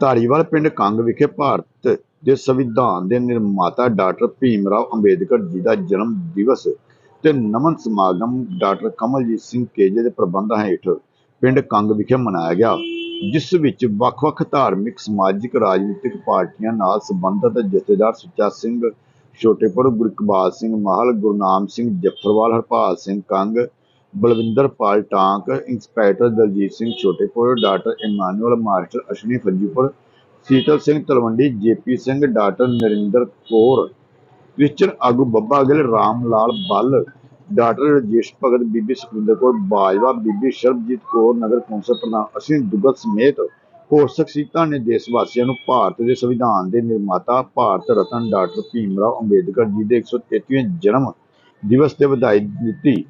ਧਾਰੀਵਾਲ ਪਿੰਡ ਕੰਗ ਵਿਖੇ ਭਾਰਤ ਦੇ ਸੰਵਿਧਾਨ ਦੇ ਨਿਰਮਾਤਾ ਡਾਕਟਰ ਭੀਮ ਰਾਓ ਅੰਬੇਦਕਰ ਜੀ ਦਾ ਜਨਮ ਦਿਵਸ ਤੇ ਨਮਨ ਸਮਾਗਮ ਡਾਕਟਰ ਕਮਲਜੀਤ ਸਿੰਘ ਕੇਜੇ ਦੇ ਪ੍ਰਬੰਧਾਂ ਹੇਠ ਪਿੰਡ ਕੰਗ ਵਿਖੇ ਮਨਾਇਆ ਗਿਆ, ਜਿਸ ਵਿੱਚ ਵੱਖ-ਵੱਖ ਧਾਰਮਿਕ, ਸਮਾਜਿਕ, ਰਾਜਨੀਤਿਕ ਪਾਰਟੀਆਂ ਨਾਲ ਸੰਬੰਧਿਤ ਜਥੇਦਾਰ Sucha Singh Chhotepur Gurkabal Singh Mahal Gurnam Singh Jafferwal, Harpal Singh Kang Balwinderpal Tank, inspector Daljit Singh Chhotepur, doctor Emmanuel master Ashni Fajjipur, Sital Singh Talwandi, JP Singh, doctor Narinder Kaur, Christian ਆਗੂ Babba Gill, Ram Lal Ball, doctor Rajesh Bhagat, ਬੀਬੀ ਸੁਖਿੰਦਰ ਕੌਰ, ਬਾਜਵਾ, ਬੀਬੀ ਸ਼ਰਬਜੀਤ ਕੌਰ, ਨਗਰ council ਪ੍ਰਧਾਨ ਅਸ਼ਵਿਨ ਦੁੱਗਲ ਸਮੇਤ ਹੋਰ ਸ਼ਖਸੀਅਤਾਂ ਨੇ ਦੇਸ਼ ਵਾਸੀਆਂ ਨੂੰ ਭਾਰਤ ਦੇ ਸੰਵਿਧਾਨ ਦੇ ਨਿਰਮਾਤਾ, ਭਾਰਤ ਰਤਨ ਡਾਕਟਰ ਭੀਮ ਰਾਓ ਅੰਬੇਦਕਰ ਜੀ ਦੇ 133ਵੇਂ ਜਨਮ ਦਿਵਸ ਤੇ ਵਧਾਈ ਦਿੱਤੀ।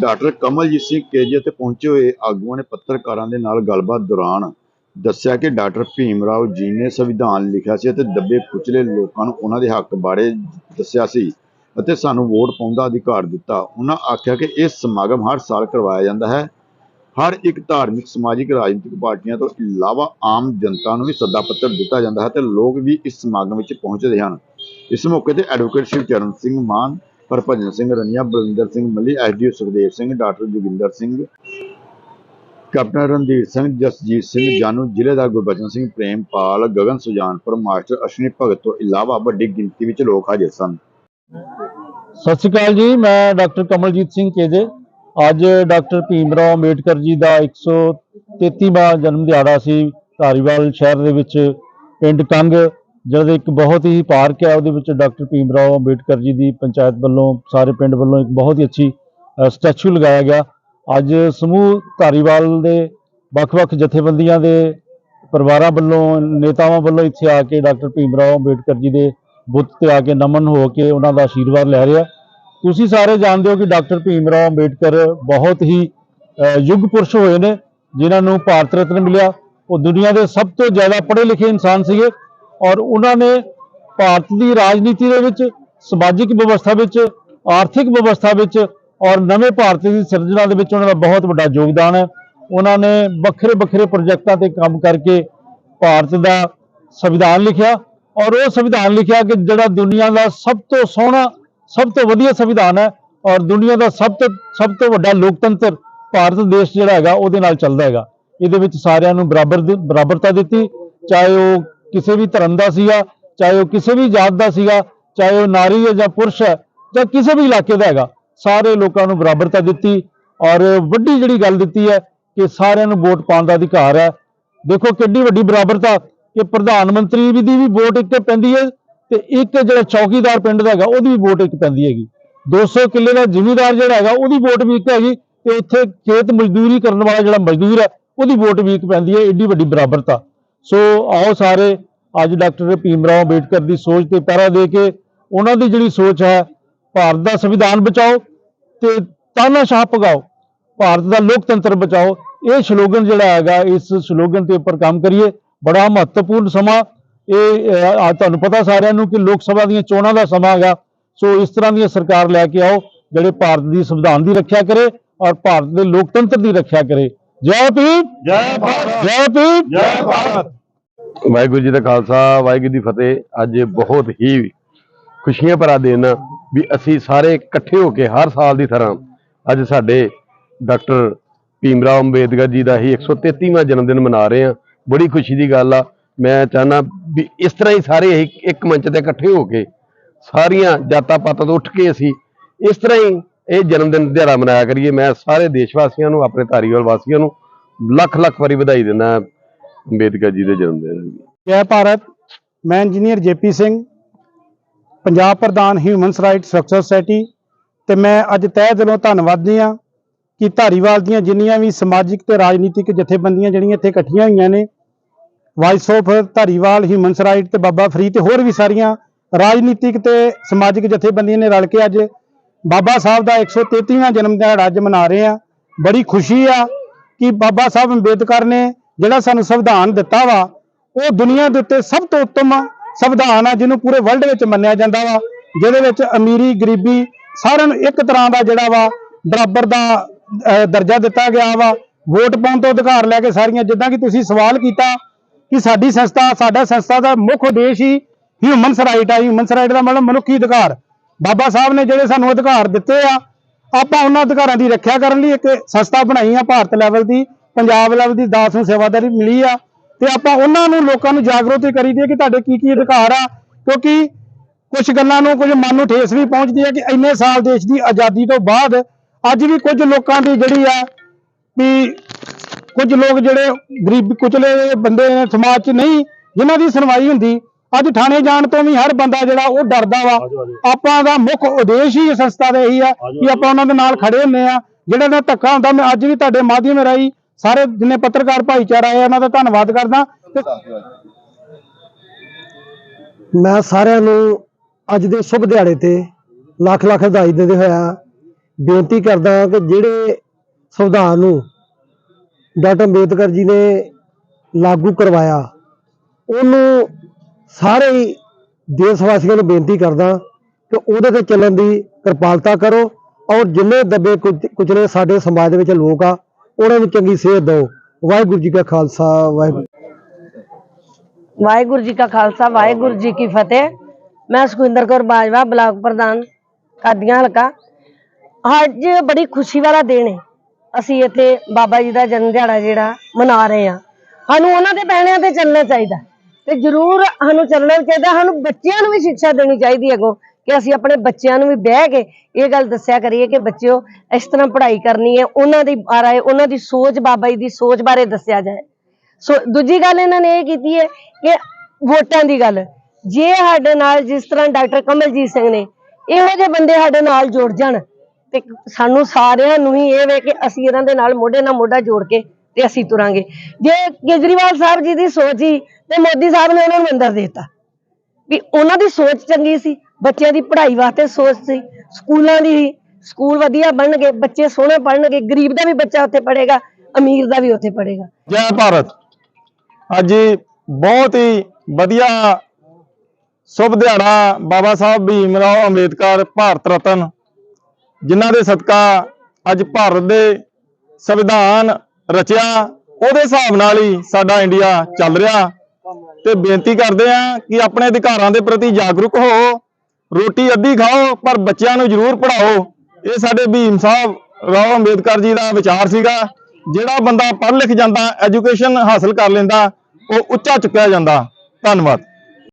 ਡਾਕਟਰ ਕਮਲਜੀਤ ਸਿੰਘ ਕੇਜੇ ਤੇ ਪਹੁੰਚੇ ਹੋਏ ਆਗੂਆਂ ਨੇ ਪੱਤਰਕਾਰਾਂ ਦੇ ਨਾਲ ਗੱਲਬਾਤ ਦੌਰਾਨ ਦੱਸਿਆ ਕਿ ਡਾਕਟਰ ਭੀਮ ਰਾਓ ਜੀ ਨੇ ਸੰਵਿਧਾਨ ਲਿਖਿਆ ਸੀ ਅਤੇ ਦੱਬੇ ਕੁਚਲੇ ਲੋਕਾਂ ਨੂੰ ਉਹਨਾਂ ਦੇ ਹੱਕ ਬਾਰੇ ਦੱਸਿਆ ਸੀ ਅਤੇ ਸਾਨੂੰ ਵੋਟ ਪਾਉਣ ਦਾ ਅਧਿਕਾਰ ਦਿੱਤਾ। ਉਹਨਾਂ ਆਖਿਆ ਕਿ ਇਹ ਸਮਾਗਮ ਹਰ ਸਾਲ ਕਰਵਾਇਆ ਜਾਂਦਾ ਹੈ। ਹਰ ਇੱਕ ਧਾਰਮਿਕ, ਸਮਾਜਿਕ, ਰਾਜਨੀਤਿਕ ਪਾਰਟੀਆਂ ਤੋਂ ਇਲਾਵਾ ਆਮ ਜਨਤਾ ਨੂੰ ਵੀ ਸੱਦਾ ਪੱਤਰ ਦਿੱਤਾ ਜਾਂਦਾ ਹੈ ਤੇ ਲੋਕ ਵੀ ਇਸ ਸਮਾਗਮ ਵਿੱਚ ਪਹੁੰਚਦੇ ਹਨ। ਇਸ ਮੌਕੇ ਤੇ advocate Shiv Charan Singh Maan, Harbhajan Singh Rania, Balwinder Singh Malli SDO Sukhdev Singh, doctor Joginder Singh, captain Randhir Singh, Jasjit Singh Janu, ਜ਼ਿਲ੍ਹੇ ਦਾ ਗੁਰਬਚਨ ਸਿੰਘ, ਪ੍ਰੇਮਪਾਲ, ਗਗਨ ਸੁਜਾਨਪੁਰ, ਮਾਸਟਰ ਅਸ਼ਵਨੀ ਭਗਤ ਤੋਂ ਇਲਾਵਾ ਵੱਡੀ ਗਿਣਤੀ ਵਿੱਚ ਲੋਕ ਹਾਜ਼ਰ ਸਨ। ਸਤਿ ਸ਼੍ਰੀ ਅਕਾਲ ਜੀ, ਮੈਂ ਡਾਕਟਰ ਕਮਲਜੀਤ ਸਿੰਘ ਕੇਜੇ। ਅੱਜ ਡਾਕਟਰ ਭੀਮ ਰਾਓ ਅੰਬੇਡਕਰ ਜੀ ਦਾ 133ਵਾਂ ਜਨਮ ਦਿਹਾੜਾ ਸੀ। ਧਾਰੀਵਾਲ ਸ਼ਹਿਰ ਦੇ ਵਿੱਚ ਪਿੰਡ ਕੰਗ ਜਿਹਦੇ ਇੱਕ ਬਹੁਤ ਹੀ ਪਾਰਕ ਹੈ, ਉਹਦੇ ਵਿੱਚ ਡਾਕਟਰ ਭੀਮ ਰਾਓ ਅੰਬੇਡਕਰ ਜੀ ਦੀ ਪੰਚਾਇਤ ਵੱਲੋਂ, ਸਾਰੇ ਪਿੰਡ ਵੱਲੋਂ ਇੱਕ ਬਹੁਤ ਹੀ ਅੱਛੀ ਸਟੈਚੂ ਲਗਾਇਆ ਗਿਆ। ਅੱਜ ਸਮੂਹ ਧਾਰੀਵਾਲ ਦੇ ਵੱਖ-ਵੱਖ ਜਥੇਬੰਦੀਆਂ ਦੇ ਪਰਿਵਾਰਾਂ ਵੱਲੋਂ, ਨੇਤਾਵਾਂ ਵੱਲੋਂ ਇੱਥੇ ਆ ਕੇ ਡਾਕਟਰ ਭੀਮ ਰਾਓ ਅੰਬੇਡਕਰ ਜੀ ਦੇ ਬੁੱਤ ਤੇ ਆ ਕੇ ਨਮਨ ਹੋ ਕੇ ਉਹਨਾਂ ਦਾ ਆਸ਼ੀਰਵਾਦ ਲੈ ਰਿਹਾ। ਤੁਸੀਂ ਸਾਰੇ ਜਾਣਦੇ ਹੋ ਕਿ ਡਾਕਟਰ ਭੀਮ ਰਾਓ ਅੰਬੇਡਕਰ ਬਹੁਤ ਹੀ ਯੁੱਗ ਪੁਰਸ਼ ਹੋਏ ਨੇ, ਜਿਨ੍ਹਾਂ ਨੂੰ ਭਾਰਤ ਰਤਨ ਮਿਲਿਆ। ਉਹ ਦੁਨੀਆ ਦੇ ਸਭ ਤੋਂ ਜ਼ਿਆਦਾ ਪੜ੍ਹੇ ਲਿਖੇ ਇਨਸਾਨ ਸੀਗੇ ਔਰ ਉਹਨਾਂ ਨੇ ਭਾਰਤ ਦੀ ਰਾਜਨੀਤੀ ਦੇ ਵਿੱਚ, ਸਮਾਜਿਕ ਵਿਵਸਥਾ ਵਿੱਚ, ਆਰਥਿਕ ਵਿਵਸਥਾ ਵਿੱਚ ਔਰ ਨਵੇਂ ਭਾਰਤ ਦੀ ਸਿਰਜਣਾ ਦੇ ਵਿੱਚ ਉਹਨਾਂ ਦਾ ਬਹੁਤ ਵੱਡਾ ਯੋਗਦਾਨ ਹੈ। ਉਹਨਾਂ ਨੇ ਵੱਖਰੇ ਵੱਖਰੇ ਪ੍ਰੋਜੈਕਟਾਂ ਤੇ ਕੰਮ ਕਰਕੇ ਭਾਰਤ ਦਾ ਸੰਵਿਧਾਨ ਲਿਖਿਆ ਔਰ ਉਹ ਸੰਵਿਧਾਨ ਲਿਖਿਆ ਕਿ ਜਿਹੜਾ ਦੁਨੀਆ ਦਾ ਸਭ ਤੋਂ ਸੋਹਣਾ ਸਭ ਤੋਂ ਵਧੀਆ ਸੰਵਿਧਾਨ ਹੈ ਔਰ ਦੁਨੀਆ ਦਾ ਸਭ ਤੋਂ ਸਭ ਤੋਂ ਵੱਡਾ ਲੋਕਤੰਤਰ ਭਾਰਤ ਦੇਸ਼ ਜਿਹੜਾ ਹੈਗਾ, ਉਹਦੇ ਨਾਲ ਚੱਲਦਾ ਹੈਗਾ। ਇਹਦੇ ਵਿੱਚ ਸਾਰਿਆਂ ਨੂੰ ਬਰਾਬਰ ਬਰਾਬਰਤਾ ਦਿੱਤੀ, ਚਾਹੇ ਉਹ ਕਿਸੇ ਵੀ ਧਰਮ ਦਾ ਸੀਗਾ, ਚਾਹੇ ਉਹ ਕਿਸੇ ਵੀ ਜਾਤ ਦਾ ਸੀਗਾ, ਚਾਹੇ ਉਹ ਨਾਰੀ ਹੈ ਜਾਂ ਪੁਰਸ਼ ਹੈ ਜਾਂ ਕਿਸੇ ਵੀ ਇਲਾਕੇ ਦਾ ਹੈਗਾ, ਸਾਰੇ ਲੋਕਾਂ ਨੂੰ ਬਰਾਬਰਤਾ ਦਿੱਤੀ ਔਰ ਵੱਡੀ ਜਿਹੜੀ ਗੱਲ ਦਿੱਤੀ ਹੈ ਕਿ ਸਾਰਿਆਂ ਨੂੰ ਵੋਟ ਪਾਉਣ ਦਾ ਅਧਿਕਾਰ ਹੈ। ਦੇਖੋ ਕਿੰਨੀ ਵੱਡੀ ਬਰਾਬਰਤਾ ਕਿ ਪ੍ਰਧਾਨ ਮੰਤਰੀ ਵੀ ਦੀ ਵੀ ਵੋਟ ਇੱਕ ਪੈਂਦੀ ਹੈ ਤੇ ਇੱਕ ਜਿਹੜਾ ਚੌਕੀਦਾਰ ਪਿੰਡ ਦਾ ਹੈਗਾ, ਉਹਦੀ ਵੀ ਵੋਟ ਇੱਕ ਪੈਂਦੀ ਹੈਗੀ। 200 ਕਿੱਲੇ ਦਾ ਜ਼ਿਮੀਦਾਰ ਜਿਹੜਾ ਹੈਗਾ, ਉਹਦੀ ਵੋਟ ਵੀ ਇੱਕ ਹੈਗੀ ਤੇ ਇੱਥੇ ਖੇਤ ਮਜ਼ਦੂਰੀ ਕਰਨ ਵਾਲਾ ਜਿਹੜਾ ਮਜ਼ਦੂਰ ਹੈ, ਉਹਦੀ ਵੋਟ ਵੀ ਇੱਕ ਪੈਂਦੀ ਹੈ, ਏਡੀ ਵੱਡੀ ਬਰਾਬਰਤਾ। ਸੋ ਆਓ ਸਾਰੇ, ਅੱਜ ਡਾਕਟਰ ਭੀਮ ਰਾਓ ਅੰਬੇਡਕਰ ਦੀ ਸੋਚ ਤੇ ਪਹਿਰਾ ਦੇ ਕੇ ਉਹਨਾਂ ਦੀ ਜਿਹੜੀ ਸੋਚ ਹੈ, ਭਾਰਤ ਦਾ ਸੰਵਿਧਾਨ ਬਚਾਓ ਤੇ ਤਾਨਾਸ਼ਾਹ ਭਗਾਓ, ਭਾਰਤ ਦਾ ਲੋਕਤੰਤਰ ਬਚਾਓ। ਇਹ ਸ਼ਲੋਗਨ ਜਿਹੜਾ ਹੈਗਾ, ਇਸ ਸ਼ਲੋਗਨ ਤੇ ਉੱਪਰ ਕੰਮ ਕਰੀਏ। ਬੜਾ ਮਹੱਤਵਪੂਰਨ ਸਮਾਂ। ਇਹ ਅੱਜ ਤੁਹਾਨੂੰ ਪਤਾ ਸਾਰਿਆਂ ਨੂੰ ਕਿ ਲੋਕ ਸਭਾ ਦੀਆਂ ਚੋਣਾਂ ਦਾ ਸਮਾਂ ਹੈਗਾ। ਸੋ ਇਸ ਤਰ੍ਹਾਂ ਦੀਆਂ ਸਰਕਾਰ ਲੈ ਕੇ ਆਓ ਜਿਹੜੇ ਭਾਰਤ ਦੀ ਸੰਵਿਧਾਨ ਦੀ ਰੱਖਿਆ ਕਰੇ ਔਰ ਭਾਰਤ ਦੇ ਲੋਕਤੰਤਰ ਦੀ ਰੱਖਿਆ ਕਰੇ। ਜੈ ਭੀਮ! ਜੈ ਭਾਰਤ! ਜੈ ਭੀਮ! ਜੈ ਭਾਰਤ! ਵਾਹਿਗੁਰੂ ਜੀ ਦਾ ਖਾਲਸਾ ਵਾਹਿਗੁਰੂ ਦੀ ਫਤਿਹ। ਅੱਜ ਬਹੁਤ ਹੀ ਖੁਸ਼ੀਆਂ ਭਰਾ ਦਿਨ ਆ ਵੀ ਅਸੀਂ ਸਾਰੇ ਇਕੱਠੇ ਹੋ ਕੇ ਹਰ ਸਾਲ ਦੀ ਤਰ੍ਹਾਂ ਅੱਜ ਸਾਡੇ ਡਾਕਟਰ ਭੀਮ ਰਾਓ ਅੰਬੇਦਕਰ ਜੀ ਦਾ ਹੀ 133ਵਾਂ ਜਨਮ ਦਿਨ ਮਨਾ ਰਹੇ ਆ ਬੜੀ ਖੁਸ਼ੀ ਦੀ ਗੱਲ ਆ। ਮੈਂ ਚਾਹਨਾ ਵੀ ਇਸ ਤਰ੍ਹਾਂ ਹੀ ਸਾਰੇ ਇੱਕ ਇੱਕ ਮੰਚ ਤੇ ਇਕੱਠੇ ਹੋ ਕੇ ਸਾਰੀਆਂ ਜਾਤਾਂ ਪਾਤਾਂ ਤੋਂ ਉੱਠ ਕੇ ਅਸੀਂ ਇਸ ਤਰ੍ਹਾਂ ਹੀ ਇਹ ਜਨਮ ਦਿਨ ਦਿਹਾੜਾ ਮਨਾਇਆ ਕਰੀਏ। ਮੈਂ ਸਾਰੇ ਦੇਸ਼ ਵਾਸੀਆਂ ਨੂੰ, ਆਪਣੇ ਧਾਰੀਵਾਲ ਵਾਸੀਆਂ ਨੂੰ ਲੱਖ ਲੱਖ ਵਾਰੀ ਵਧਾਈ ਦਿੰਦਾ ਅੰਬੇਦਕਰ ਜੀ ਦੇ ਜਨਮ ਦਿਨ ਜੈ ਭਾਰਤ। ਮੈਂ ਇੰਜੀਨੀਅਰ ਜੇਪੀ ਸਿੰਘ, ਪੰਜਾਬ ਪ੍ਰਧਾਨ ਹਿਊਮਨਸ ਰਾਈਟਸ ਸੁਰੱਖਿਆ ਸੁਸਾਇਟੀ ਤੇ ਮੈਂ ਅੱਜ ਤਹਿ ਦਿਲੋਂ ਧੰਨਵਾਦੀ ਹਾਂ ਕਿ ਧਾਰੀਵਾਲ ਦੀਆਂ ਜਿੰਨੀਆਂ ਵੀ ਸਮਾਜਿਕ ਤੇ ਰਾਜਨੀਤਿਕ ਜਥੇਬੰਦੀਆਂ ਜਿਹੜੀਆਂ ਇੱਥੇ ਇਕੱਠੀਆਂ ਹੋਈਆਂ ਨੇ voice of Dhariwal humans right ਤੇ ਬਾਬਾ ਫਰੀਦ ਤੇ ਹੋਰ ਵੀ ਸਾਰੀਆਂ ਰਾਜਨੀਤਿਕ ਤੇ ਸਮਾਜਿਕ ਜਥੇਬੰਦੀਆਂ ਨੇ ਰਲ ਕੇ ਅੱਜ ਬਾਬਾ ਸਾਹਿਬ ਦਾ 133ਵਾਂ ਜਨਮ ਦਿਹਾੜਾ ਅੱਜ ਮਨਾ ਰਹੇ ਆ ਬੜੀ ਖੁਸ਼ੀ ਆ ਕਿ ਬਾਬਾ ਸਾਹਿਬ ਅੰਬੇਦਕਰ ਨੇ ਜਿਹੜਾ ਸਾਨੂੰ ਸੰਵਿਧਾਨ ਦਿੱਤਾ ਵਾ, ਉਹ ਦੁਨੀਆ ਦੇ ਉੱਤੇ ਸਭ ਤੋਂ ਉੱਤਮ ਸੰਵਿਧਾਨ ਆ, ਜਿਹਨੂੰ ਪੂਰੇ ਵਰਲਡ ਵਿੱਚ ਮੰਨਿਆ ਜਾਂਦਾ ਵਾ, ਜਿਹਦੇ ਵਿੱਚ ਅਮੀਰੀ, ਗਰੀਬੀ ਸਾਰਿਆਂ ਨੂੰ ਇੱਕ ਤਰ੍ਹਾਂ ਦਾ ਜਿਹੜਾ ਵਾ, ਬਰਾਬਰ ਦਾ ਦਰਜਾ ਦਿੱਤਾ ਗਿਆ ਵਾ। ਵੋਟ ਪਾਉਣ ਤੋਂ ਅਧਿਕਾਰ ਲੈ ਕੇ ਸਾਰੀਆਂ, ਜਿੱਦਾਂ ਕਿ ਤੁਸੀਂ ਸਵਾਲ ਕੀਤਾ ਕਿ ਸਾਡੀ ਸੰਸਥਾ, ਸਾਡਾ ਸੰਸਥਾ ਦਾ ਮੁੱਖ ਉਦੇਸ਼ ਹੀ ਹਿਊਮਨਸ ਰਾਈਟ ਆ ਹਿਊਮਨਸ ਰਾਈਟ ਦਾ ਮਤਲਬ ਮਨੁੱਖੀ ਅਧਿਕਾਰ। ਬਾਬਾ ਸਾਹਿਬ ਨੇ ਜਿਹੜੇ ਸਾਨੂੰ ਅਧਿਕਾਰ ਦਿੱਤੇ ਆ, ਆਪਾਂ ਉਹਨਾਂ ਅਧਿਕਾਰਾਂ ਦੀ ਰੱਖਿਆ ਕਰਨ ਲਈ ਇੱਕ ਸੰਸਥਾ ਬਣਾਈ ਆ, ਭਾਰਤ ਲੈਵਲ ਦੀ, ਪੰਜਾਬ ਲੈਵਲ ਦੀ, ਦਾਸ ਨੂੰ ਸੇਵਾਦਾਰੀ ਮਿਲੀ ਆ। ਤੇ ਆਪਾਂ ਉਹਨਾਂ ਨੂੰ ਲੋਕਾਂ ਨੂੰ ਜਾਗਰੂਕ ਕਰੀਦੀ ਹੈ ਕਿ ਤੁਹਾਡੇ ਕੀ ਕੀ ਅਧਿਕਾਰ ਆ, ਕਿਉਂਕਿ ਕੁਝ ਗੱਲਾਂ ਨੂੰ ਕੁਝ ਮਨ ਨੂੰ ਠੇਸ ਵੀ ਪਹੁੰਚਦੀ ਹੈ ਕਿ ਇੰਨੇ ਸਾਲ ਦੇਸ਼ ਦੀ ਆਜ਼ਾਦੀ ਤੋਂ ਬਾਅਦ ਅੱਜ ਵੀ ਕੁਝ ਲੋਕਾਂ ਦੀ ਜਿਹੜੀ ਆ ਵੀ ਕੁਝ ਲੋਕ ਜਿਹੜੇ ਗਰੀਬ ਕੁਚਲੇ ਬੰਦੇ ਨੇ ਸਮਾਜ 'ਚ ਨਹੀਂ ਜਿਨ੍ਹਾਂ ਦੀ ਸੁਣਵਾਈ ਹੁੰਦੀ ਅੱਜ ਥਾਣੇ ਜਾਣ ਤੋਂ ਵੀ ਹਰ ਬੰਦਾ ਜਿਹੜਾ ਉਹ ਡਰਦਾ ਵਾ। ਆਪਾਂ ਦਾ ਮੁੱਖ ਉਦੇਸ਼ ਹੀ ਇਸ ਸੰਸਥਾ ਦਾ ਇਹੀ ਆ ਕਿ ਆਪਾਂ ਉਹਨਾਂ ਦੇ ਨਾਲ ਖੜੇ ਹੁੰਨੇ ਆ। ਜਿਹੜਾ ਦਾ ਧੱਕਾ ਹੁੰਦਾ ਮੈਂ ਅੱਜ ਵੀ ਤੁਹਾਡੇ ਮਾਧਿਅਮ ਰਾਹੀਂ ਸਾਰੇ ਜਿੰਨੇ ਪੱਤਰਕਾਰ ਭਾਈਚਾਰਾ ਹੈ ਉਹਨਾਂ ਦਾ ਧੰਨਵਾਦ ਕਰਦਾ। ਮੈਂ ਸਾਰਿਆਂ ਨੂੰ ਅੱਜ ਦੇ ਸ਼ੁਭ ਦਿਹਾੜੇ ਤੇ ਲੱਖ ਲੱਖ ਵਧਾਈ ਦਿੰਦੇ ਹੋਇਆ ਬੇਨਤੀ ਕਰਦਾ ਕਿ ਜਿਹੜੇ ਸੰਵਿਧਾਨ ਨੂੰ ਡਾਕਟਰ ਅੰਬੇਦਕਰ ਜੀ ਨੇ ਲਾਗੂ ਕਰਵਾਇਆ। ਉਹਨੂੰ ਸਾਰੇ ਹੀ ਦੇਸ਼ ਵਾਸੀਆਂ ਨੂੰ ਬੇਨਤੀ ਕਰਦਾ ਕਿ ਉਹਦੇ ਤੇ ਚੱਲਣ ਦੀ ਕਿਰਪਾਲਤਾ ਕਰੋ ਔਰ ਜਿੰਨੇ ਦੱਬੇ ਕੁਚਲੇ ਸਾਡੇ ਸਮਾਜ ਦੇ ਵਿੱਚ ਲੋਕ ਆ, ਉਹਨਾਂ ਨੂੰ ਚੰਗੀ ਸੇਧ ਦਿਓ। ਵਾਹਿਗੁਰੂ ਜੀ ਕਾ ਖਾਲਸਾ, ਵਾਹਿਗੁਰੂ ਵਾਹਿਗੁਰੂ ਜੀ ਕਾ ਖਾਲਸਾ, ਵਾਹਿਗੁਰੂ ਜੀ ਕੀ ਫਤਿਹ। ਮੈਂ ਸੁਖਿੰਦਰ ਕੌਰ ਬਾਜਵਾ, ਬਲਾਕ ਪ੍ਰਧਾਨ, ਕਾਦੀਆਂ ਹਲਕਾ। ਅੱਜ ਬੜੀ ਖੁਸ਼ੀ ਵਾਲਾ ਦਿਨ ਹੈ। ਅਸੀਂ ਇੱਥੇ ਬਾਬਾ ਜੀ ਦਾ ਜਨਮ ਦਿਹਾੜਾ ਜਿਹੜਾ ਮਨਾ ਰਹੇ ਹਾਂ। ਸਾਨੂੰ ਉਹਨਾਂ ਦੇ ਪਹਿਣਿਆਂ ਤੇ ਚੱਲਣਾ ਚਾਹੀਦਾ। ਤੇ ਜ਼ਰੂਰ ਸਾਨੂੰ ਚੱਲਣਾ ਚਾਹੀਦਾ। ਸਾਨੂੰ ਬੱਚਿਆਂ ਨੂੰ ਵੀ ਸਿੱਖਿਆ ਦੇਣੀ ਚਾਹੀਦੀ ਹੈ ਕਿ ਅਸੀਂ ਆਪਣੇ ਬੱਚਿਆਂ ਨੂੰ ਵੀ ਬਹਿ ਕੇ ਇਹ ਗੱਲ ਦੱਸਿਆ ਕਰੀਏ ਕਿ ਬੱਚਿਓ, ਇਸ ਤਰ੍ਹਾਂ ਪੜ੍ਹਾਈ ਕਰਨੀ ਹੈ। ਉਹਨਾਂ ਦੀ ਬਾਰੇ, ਉਹਨਾਂ ਦੀ ਸੋਚ, ਬਾਬਾ ਜੀ ਦੀ ਸੋਚ ਬਾਰੇ ਦੱਸਿਆ ਜਾਏ। ਸੋ ਦੂਜੀ ਗੱਲ ਇਹਨਾਂ ਨੇ ਇਹ ਕੀਤੀ ਹੈ ਕਿ ਵੋਟਾਂ ਦੀ ਗੱਲ। ਜੇ ਸਾਡੇ ਨਾਲ ਜਿਸ ਤਰ੍ਹਾਂ ਡਾਕਟਰ ਕਮਲਜੀਤ ਸਿੰਘ ਨੇ, ਇਹੋ ਜਿਹੇ ਬੰਦੇ ਸਾਡੇ ਨਾਲ ਜੁੜ ਜਾਣ। ਤੇ ਸਾਨੂੰ ਸਾਰਿਆਂ ਨੂੰ ਹੀ ਇਹ ਵੇ ਕਿ ਅਸੀਂ ਇਹਨਾਂ ਦੇ ਨਾਲ ਮੋਢੇ ਨਾਲ ਮੋਢਾ ਜੋੜ ਕੇ ਤੇ ਅਸੀਂ ਤੁਰਾਂਗੇ। ਜੇ ਕੇਜਰੀਵਾਲ ਸਾਹਿਬ ਜੀ ਦੀ ਸੋਚ ਹੀ ਤੇ ਮੋਦੀ ਸਾਹਿਬ ਨੇ ਉਹਨਾਂ ਨੂੰ ਅੰਦਰ ਦੇਤਾ ਵੀ ਉਹਨਾਂ ਦੀ ਸੋਚ ਚੰਗੀ ਸੀ, ਬੱਚਿਆਂ ਦੀ ਪੜ੍ਹਾਈ ਵਾਸਤੇ ਸੋਚ ਸੀ, ਸਕੂਲਾਂ ਦੀ ਸਕੂਲ ਵਧੀਆ ਬਣਨਗੇ, ਬੱਚੇ ਸੋਹਣੇ ਪੜ੍ਹਨਗੇ, ਗਰੀਬ ਦਾ ਵੀ ਬੱਚਾ ਉੱਥੇ ਪੜ੍ਹੇਗਾ, ਅਮੀਰ ਦਾ ਵੀ ਉੱਥੇ ਪੜ੍ਹੇਗਾ। ਜੈ ਭਾਰਤ। ਅੱਜ ਬਹੁਤ ਹੀ ਵਧੀਆ ਸ਼ੁਭ ਦਿਹਾੜਾ ਬਾਬਾ ਸਾਹਿਬ ਭੀਮ ਰਾਓ ਅੰਬੇਦਕਰ, ਭਾਰਤ ਰਤਨ। ਜਿਨ੍ਹਾਂ ਦੇ ਸਦਕਾ ਅੱਜ ਭਾਰਤ ਦੇ ਸੰਵਿਧਾਨ ਰਚਿਆ, ਉਹਦੇ ਹਿਸਾਬ ਨਾਲ ਹੀ ਸਾਡਾ ਇੰਡੀਆ ਚੱਲ ਰਿਹਾ। ਤੇ ਬੇਨਤੀ ਕਰਦੇ ਆ ਕਿ ਆਪਣੇ ਅਧਿਕਾਰਾਂ ਦੇ ਪ੍ਰਤੀ ਜਾਗਰੂਕ ਹੋ, ਰੋਟੀ ਅੱਧੀ ਖਾਓ, ਪਰ ਬੱਚਿਆਂ ਨੂੰ ਜ਼ਰੂਰ ਪੜ੍ਹਾਓ। ਇਹ ਸਾਡੇ ਭੀਮ ਸਾਹਿਬ, ਰਾਓ ਅੰਬੇਦਕਰ ਜੀ ਦਾ ਵਿਚਾਰ ਸੀਗਾ। ਜਿਹੜਾ ਬੰਦਾ ਪੜ੍ਹ ਲਿਖ ਜਾਂਦਾ, ਐਜੂਕੇਸ਼ਨ ਹਾਸਲ ਕਰ ਲੈਂਦਾ, ਉਹ ਉੱਚਾ ਚੁੱਕਿਆ ਜਾਂਦਾ। ਧੰਨਵਾਦ।